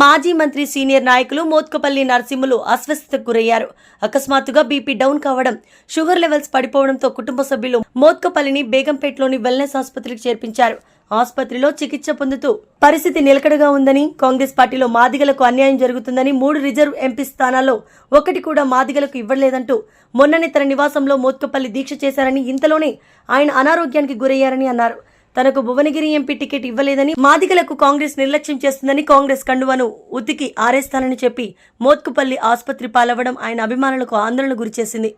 మాజీ మంత్రి సీనియర్ నాయకులు మోత్కపల్లి నరసింహులు అస్వస్థతకు గురయ్యారు. అకస్మాత్తుగా బీపీ డౌన్ కావడం షుగర్ లెవెల్స్ పడిపోవడంతో కుటుంబ సభ్యులు మోత్కపల్లిని బేగంపేటలోని వెల్నెస్ ఆసుపత్రికి చేర్పించారు. ఆసుపత్రిలో చికిత్స పొందుతూ పరిస్థితి నిలకడగా ఉందని కాంగ్రెస్ పార్టీలో మాదిగలకు అన్యాయం జరుగుతుందని మూడు రిజర్వ్ ఎంపీ స్థానాల్లో ఒకటి కూడా మాదిగలకు ఇవ్వలేదంటూ మొన్ననే తన నివాసంలో మోత్కపల్లి దీక్ష చేశారని ఇంతలోనే ఆయన అనారోగ్యానికి గురయ్యారని అన్నారు. తనకు భువనగిరి ఎంపీ టికెట్ ఇవ్వలేదని మాదిగలకు కాంగ్రెస్ నిర్లక్ష్యం చేస్తుందని కాంగ్రెస్ కండువను ఉతికి ఆరేస్తానని చెప్పి మోత్కుపల్లి ఆసుపత్రి పాలవ్వడం ఆయన అభిమానులకు ఆందోళన గురిచేసింది.